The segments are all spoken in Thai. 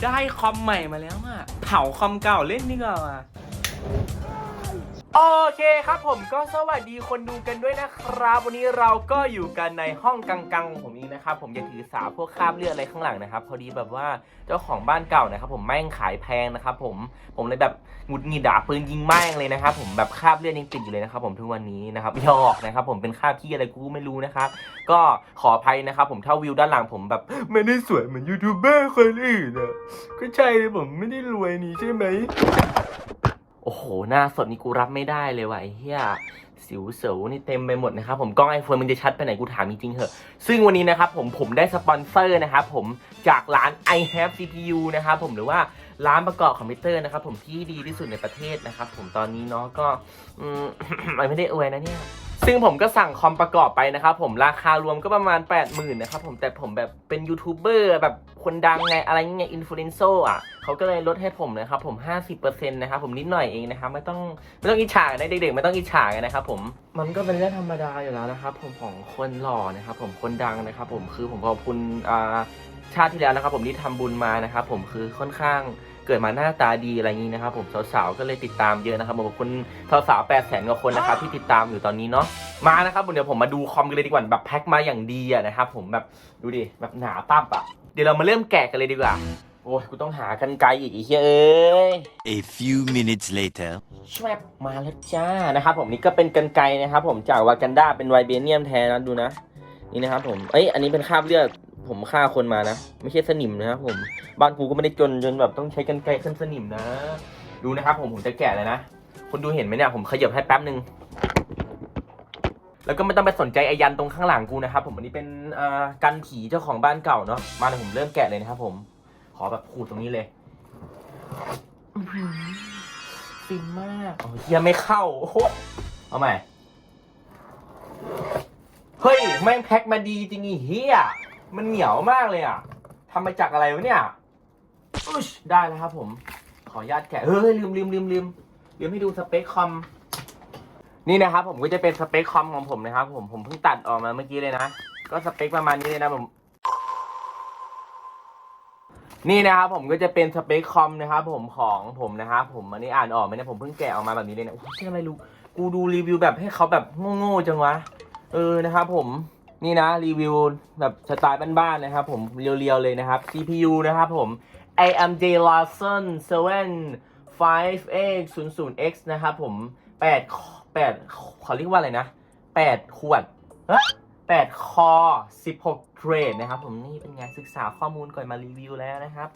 ได้คอมใหม่มาแล้วอะเผาคอมเก่าเล่นดีกว่าว่ะ โอเคครับผมก็สวัสดีคนดูกันด้วยนะครับ วันนี้เราก็อยู่กันในห้องกังๆของผมนี้นะครับ ผมจะถือสาพวกคราบเลือดอะไรข้างหลังนะครับ พอดีแบบว่าเจ้าของบ้านเก่านะครับ ผมแม่งขายแพงนะครับ ผมผมเลยแบบหงุดหงิดด่าปืนยิงแม่งเลยนะครับผมแบบคราบเลือดยังติดอยู่เลยนะครับ ผมทุกวันนี้นะครับยอกนะครับ ผมเป็นคราบที่อะไรกูไม่รู้นะครับ ก็ขออภัยนะครับ ผมถ้าวิวด้านหลังผมแบบไม่ได้สวยเหมือนยูทูบเบอร์คนอื่นอะก็ใช่เลยผมไม่ได้รวยนี่ใช่ไหม โอ้โห หน้าสดนี่กูรับไม่ได้เลยว่ะไอ้เหี้ยสิวเสวนี่เต็มไปหมดนะครับผมกล้องไอโฟนมันจะชัดไปไหนกูถามจริงๆเหอะ ซึ่งวันนี้นะครับผมผมได้สปอนเซอร์นะครับผมจากร้าน i have CPU นะครับผมหรือว่าร้านประกอบคอมพิวเตอร์นะครับผมที่ดีที่สุดในประเทศนะครับผมตอนนี้เนาะก็อืม ไม่ได้อวยนะเนี่ย ซึ่งผมก็สั่งคอมประกอบไปนะครับผมราคารวมก็ประมาณ 8 0,000นะครับผมแต่ผมแบบเป็นยูทูบเบอร์แบบคนดังไงอะไรเงี้ยอินฟลูเอนเซอร์อะเขาก็เลยลดให้ผมนะครับผม 50%นะครับผมนิดหน่อยเองนะครับไม่ต้องไม่ต้องอิจฉานะเด็กๆไม่ต้องอิจฉากันนะครับผมมันก็เป็นเรื่องธรรมดาอยู่แล้วนะครับผมของคนหล่อนะครับผมคนดังนะครับผมคือผมขอบคุณอ่าชาติที่แล้วนะครับผมที่ทำบุญมานะครับผมคือค่อนข้าง เกิดมาหน้าตาดีอะไรอย่างนี้นะครับ ผมสาวๆก็เลยติดตามเยอะนะครับผมขอบคุณสาวๆ8แสนกว่าคนนะครับที่ติดตามอยู่ตอนนี้เนาะมานะครับเดี๋ยวผมมาดูคอมกันเลยดีกว่าแบบแพ็คมาอย่างดีอะนะครับผมแบบดูดิแบบหนาปั๊บอะเดี๋ยวเรามาเริ่มแกะกันเลยดีกว่าโอ้ยกูต้องหากันไกลอีกอีกเอ้ย A few minutes later. ชวบมาแล้วจ้านะครับผมนี่ก็เป็นกันไกลนะครับผมจากวากันดาเป็นไวเบเนียมแท้นะดูนะนี่นะครับผมเอ้ยอันนี้เป็นคราบเลือด ผมฆ่าคนมานะ ไม่ใช่สนิมนะครับผมบ้านกูก็ไม่ได้จนจนแบบต้องใช้กันไกลขึ้นสนิมนะ ดูนะครับ ผมผมจะแกะเลยนะคนดูเห็นไหมเนี่ยผมขยับให้แป๊บหนึ่งแล้วก็ไม่ต้องไปสนใจไอยันตรงข้างหลังกูนะครับผมอันนี้เป็นอ่ากันผีเจ้าของบ้านเก่าเนาะมาเดี๋ยวผมเริ่มแกะเลยนะครับ ผมขอแบบขูดตรงนี้เลยฟินมากโอ้เฮียไม่เข้าโอ้เอาใหม่เฮ้ยแม่งแพ็คมาดีจริงอีเฮีย มันเหนียวมากเลยอะทำมาจากอะไรวะเนี่ยอุ๊ยได้แล้วครับผม ขออนุญาตแกะเฮ้ยลืมลืมลืมลืมลืมให้ดูสเปคคอม นี่นะครับผมก็จะเป็นสเปคคอมของผมนะครับผมผมเพิ่งตัดออกมาเมื่อกี้เลยนะ ก็สเปคประมาณนี้เลยนะผมนี่นะครับผมก็จะเป็นสเปคคอมนะครับผมของผมนะครับผมอันนี้อ่านออกไหมเนี่ยผมเพิ่งแกะออกมาแบบนี้เลยนะโอ้ยเชื่ออะไรรู้กูดูรีวิวแบบให้เขาแบบโง่ๆจังวะเออนะครับผม นี่นะรีวิวแบบสไตล์บ้านๆนะครับผมเรียวๆเลยนะครับ CPU นะครับผม AMD Ryzen 7 5X 00X นะครับผม8 8เขาเรียกว่าอะไรนะ 8 ขวด8คอ 16 เทรดนะครับผมนี่เป็นไงศึกษาข้อมูลก่อนมารีวิวแล้วนะครับ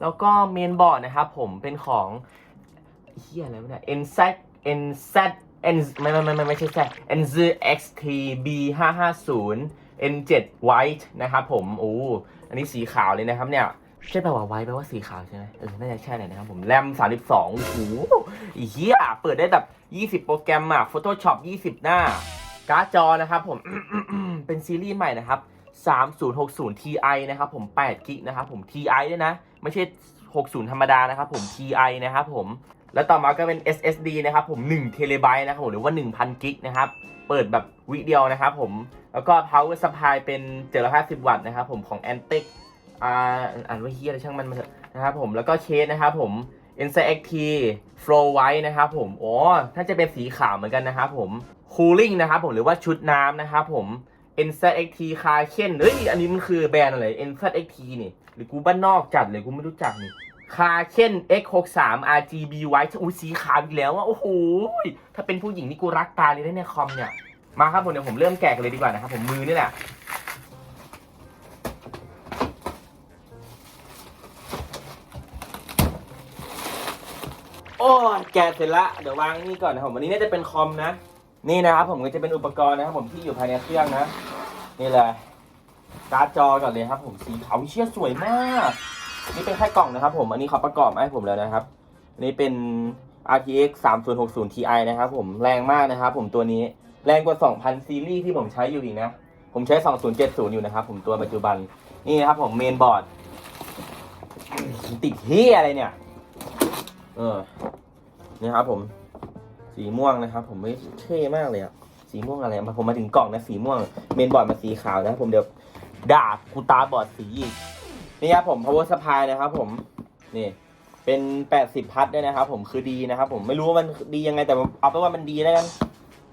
แล้วก็เมนบอร์ดนะครับผมเป็นของเฮียอะไรวะเนี่ย NZ NZ N ไม่ไม่ไม่ไม่ไม่ใช่แซ NZ XT B 5 5 0 N7 White นะครับผมโอ้อันนี้สีขาวเลยนะครับเนี่ยใช่แปลว่าไว้แปลว่าสีขาวใช่ไหมเออ น่าจะใช่เลยนะครับผมแรม 32 โอ้โหอีเหี้ย เปิดได้แบบ 20 โปรแกรมอะ Photoshop 20 หน้า การ์ดจอนะครับผม เป็นซีรีส์ใหม่นะครับ 3060 Ti นะครับผม8กิกนะครับผม Ti ด้วยนะ ไม่ใช่ 60 ธรรมดานะครับผม Ti นะครับผม แล้วต่อมาก็เป็น SSD นะครับผม1เทเลไบต์นะครับผมหรือว่า 1,000 กิกนะครับ เปิดแบบวิเดียวนะครับผม แล้วก็ power supply เป็น 750 วัตต์นะครับผมของ Antec อ่าอ่านว่าเฮียอะไรช่างมันมาเถอะนะครับผม แล้วก็เคสนะครับผม n c x t Flow White นะครับผมโอ้ถ้าจะเป็นสีขาวเหมือนกันนะครับผม Cooling นะครับผมหรือว่าชุดน้ำนะครับผม n z x t c a r k e n เฮ้ย อันนี้มันคือแบรนด์อะไร n z x t นี่ หรือกูบ้านนอกจัดเลยกูไม่รู้จักนี่ c a r k e n X63 RGB White อุ้ยสีขาวอีกแล้วอะโอ้โหถ้าเป็นผู้หญิงนี่กูรักตาเลยนะเนี่ยคอมเนี่ย มาครับผมเดี๋ยวผมเริ่มแกะกันเลยดีกว่านะครับผมมือนี่แหละโอ้แกะเสร็จละเดี๋ยววางนี่ก่อนนะครับผมวันนี้น่าจะเป็นคอมนะ นี่นะครับผมก็จะเป็นอุปกรณ์นะครับผมที่อยู่ภายในเครื่องนะ นี่เลยการ์ดจอก่อนเลยครับผมสีขาวเชี่ยสวยมาก นี่เป็นแค่กล่องนะครับผม อันนี้เขาประกอบมาให้ผมแล้วนะครับ อันนี้เป็น RTX 3060 Ti นะครับผม แรงมากนะครับผมตัวนี้ แรงกว่า 2000 ซีรีส์ที่ผมใช้อยู่อีกนะ ผมใช้ 2070 อยู่นะครับผมตัวปัจจุบัน นี่นะครับผมเมนบอร์ด ติดเฮียอะไรเนี่ย เออ นี่ครับผม สีม่วงนะครับ ผมไม่เท่มากเลยอะสีม่วงอะไรมาผมมาถึงกล่องนะสีม่วง เมนบอร์ดมาสีขาวนะครับผมเดี๋ยวด่ากูตาบอดสีอีก นี่ครับผม power supply นะครับผม นี่ เป็น 80 พัทด้วยนะครับผม คือดีนะครับผม ไม่รู้ว่ามันดียังไง แต่เอาเป็นว่ามันดีแล้วกัน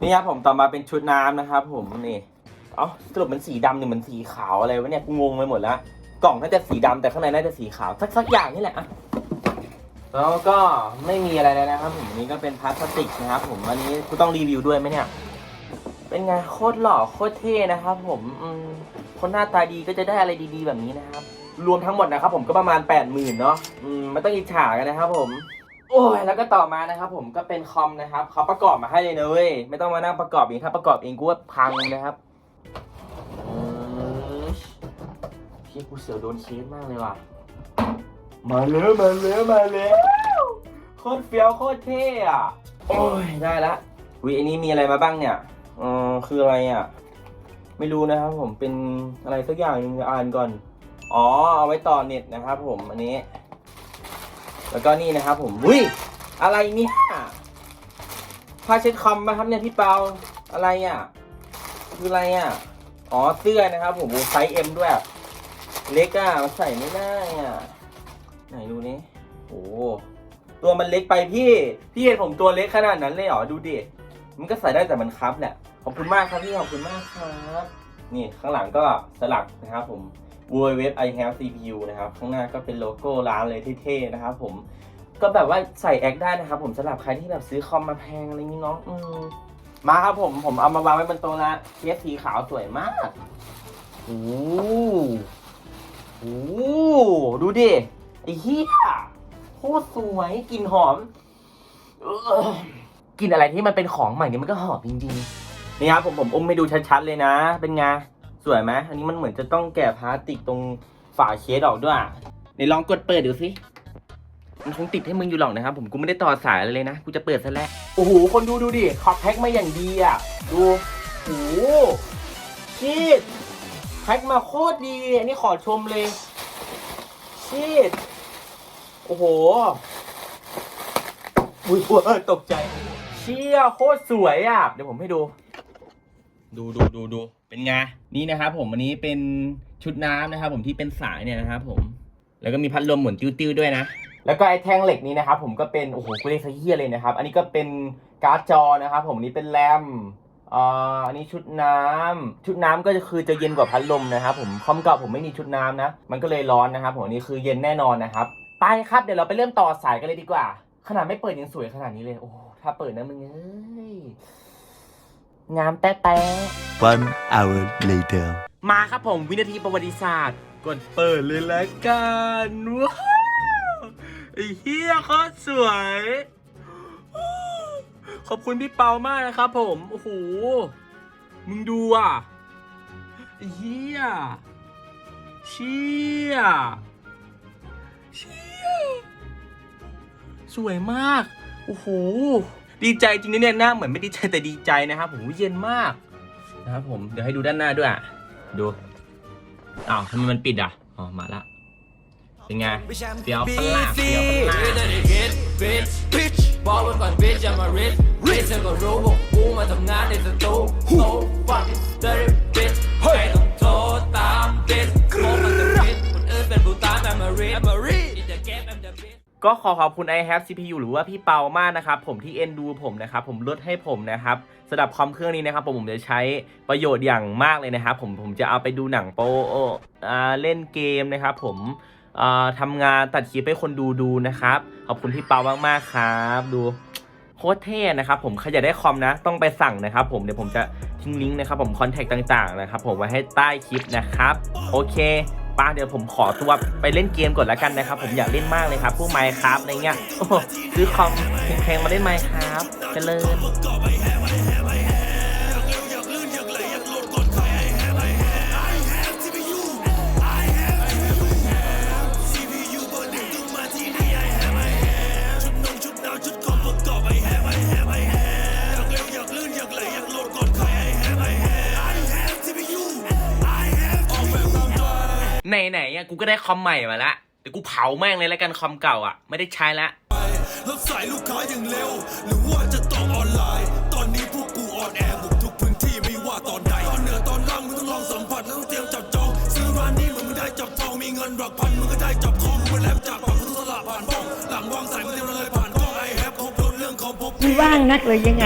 นี่ครับผม ต่อมาเป็นชุดน้ำนะครับผม นี่ เอ้าสรุปมันสีดำหรือมันสีขาวอะไรวะเนี่ยกูงงไปหมดแล้ว กล่องน่าจะสีดำแต่ข้างในน่าจะสีขาวสักสักอย่างนี่แหละอะแล้วก็ไม่มีอะไรแล้วนะครับผมนนี้ก็เป็นพลาสติกนะครับผมอันนี้กูต้องรีวิวด้วยไหมเนี่ย เป็นไงโคตรหล่อโคตรเท่นะครับผมอืมคนหน้าตาดีก็จะได้อะไรดีๆแบบนี้นะครับ รวมทั้งหมดนะครับผมก็ประมาณ8ปดหมื่นเนาะอืมไม่ต้องอิจฉากันนะครับผม โอ้ยแล้วก็ต่อมานะครับผมก็เป็นคอมนะครับเขาประกอบมาให้เลยนะเว้ยไม่ต้องมานั่งประกอบเองถ้าประกอบเองกูว่าพังนะครับอืมพี่กูเสียวโดนเคสมากเลยว่ะมาเลยมาเลยมาเลยโคตรเฟี้ยวโคตรเท่อะโอ้ยได้ละวิอันนี้มีอะไรมาบ้างเนี่ยอืมคืออะไรอะ ไม่รู้นะครับผมเป็นอะไรสักอย่างหนึงอ่านก่อน อ๋อ เอาไว้ต่อเน็ตนะครับผมอันนี้ แล้วก็นี่นะครับผมอุ้ยอะไรเนี่ยผ้าเช็ดคอมป่ะครับเนี่ยพี่เปาอะไรอะ คืออะไรอะ อ๋อเสื้อนะครับผมไซส์เอ็มด้วย เล็กอะมันใส่ไม่ได้อะ ไหนดูนี่โอ้ตัวมันเล็กไปพี่ พี่เห็นผมตัวเล็กขนาดนั้นเลยเหรอดูดิมันก็ใส่ได้แต่มันคับแหละขอบคุณมากครับพี่ขอบคุณมากครับ นี่ข้างหลังก็สลักนะครับผม w w w i have CPU นะครับ ข้างหน้าก็เป็นโลโก้ร้านเลยเท่ๆนะครับผมก็แบบว่าใส่แอคได้นะครับผมสำหรับใครที่แบบซื้อคอมมาแพงอะไรนี้เนาะอืมมาครับผมผมเอามาวางไว้บนโต๊ะละเคสสีขาวสวยมากโอ้โหดูดิ ไอ้เหี้ยโคตรสวยกลิ่นหอมกลิ่นอะไรที่มันเป็นของใหม่เนี่ยมันก็หอมจริงๆนี่ครับผมผมอมให้ดูชัดๆเลยนะ เป็นไง สวยไหมอันนี้มันเหมือนจะต้องแกะพลาสติกตรงฝาเคสออกด้วยไหนลองกดเปิดดูสิมันคงติดให้มึงอยู่หรอกนะครับ ผมกูไม่ได้ต่อสายอะไรเลยนะ กูจะเปิดซะแล้ว โอ้โห คนดูดูดิขอบแพ็คมาอย่างดีอะ ดูโอ้โหชีดแพ็คมาโคตรดี อันนี้ขอชมเลยชีดโอ้โหอุ้ยเออตกใจ เชี่ยโคตรสวยอะ เดี๋ยวผมให้ดู ดูดูดูดูเป็นไงนี่นะครับผมอันนี้เป็นชุดน้ำนะครับผมที่เป็นสายเนี่ยนะครับผม แล้วก็มีพัดลมหมุนติ้วๆด้วยนะ แล้วก็ไอ้แท่งเหล็กนี้นะครับผมก็เป็นโอ้โหกูเรียกซะเฮียเลยนะครับ อันนี้ก็เป็นการ์ดจอนะครับผมนี้เป็นแรมอ่าอันนี้ชุดน้ำชุดน้ำก็คือจะเย็นกว่าพัดลมนะครับผมคอมเก่าผมไม่มีชุดน้ำนะ มันก็เลยร้อนนะครับผมนนี้คือเย็นแน่นอนนะครับไปครับเดี๋ยวเราไปเริ่มต่อสายกันเลยดีกว่า ขนาดไม่เปิดยังสวยขนาดนี้เลยโอ้โหถ้าเปิดนะมึงเอ้ย งามแต๊ะๆ One hour later. มาครับผมวินาทีประวัติศาสตร์กดเปิดเลยละกันว้าวไอ้เฮียโคตรสวย ขอบคุณพี่เปามากนะครับผม โอ้โห มึงดูอะไอ้เฮียเชี่ยเชี่ยสวยมาก โอ้โห ดีใจจริงนะเนี่ยหน้าเหมือนไม่ดีใจแต่ดีใจนะครับผมเย็นมากนะครับผมเดี๋ยวให้ดูด้านหน้าด้วยอะดูอ้าวทำไมมันปิดอะอ๋อมาละเป็นไงเฟี้ยวปล่ะเฟี้ยวปล่ะบอกไว้ก่อน bitch I'm a rich rich ฉันก็รู้ว่ากูมาทำงานในสตูโ o fucking dirty bitch ไม่ต้องโทรตาม bitch โมมันจะ bitch คนอื่นเป็นผู้ตาม I'm a rich I'm a rich in the game I'm the bitch ก็ขอขอบคุณ i have CPU หรือว่าพี่เปามากนะครับ ผมที่เอ็นดูผมนะครับ ผมลดให้ผมนะครับสำหรับคอมเครื่องนี้นะครับ ผมผมจะใช้ประโยชน์อย่างมากเลยนะครับ ผมผมจะเอาไปดูหนังโปอ่าเล่นเกมนะครับ ผมอ่าทำงานตัดคลิปให้คนดูดูนะครับ ขอบคุณพี่เปามากๆครับ ดูโคตรเท่นะครับผมใครอยากได้คอมนะ ต้องไปสั่งนะครับผมเดี๋ยวผมจะทิ้งลิงก์นะครับผมคอนแทคต่างๆนะครับผมไว้ให้ใต้คลิปนะครับ โอเค ป้าเดี๋ยวผมขอตัวไปเล่นเกมก่อนแล้วกันนะครับ ผมอยากเล่นมากเลยครับพวกไมค์ครับอะไรเงี้ยโอ้ซื้อคอมแพงๆมาเล่นไมค์ครับเจริญ ไหนๆอะกูก็ได้คอมใหม่มาละเดี๋ยวกูเผาแม่งเลยแล้วกันคอมเก่าอะ ไม่ได้ใช้ละรับสายลูกค้าอย่างเร็ว หรือว่าจะต้องออนไลน์ ตอนนี้พวกกูออนแอร์บุกทุกพื้นที่ไม่ว่าตอนใดตอนเหนือตอนล่างมึงต้องลองสัมผัสแล้วต้องเตรียมจับจอง ซื้อร้านนี้มึงได้จับทองมีเงินหลักพันมึงก็ได้จับคอมมึงแล้วจับปากมึงต้องสละผ่านป้องหลังวางสายมึงเตรียมเลยผ่านกล้องไอแฮปครบรถเรื่องคอมพบกูว่างนักเลยยังไง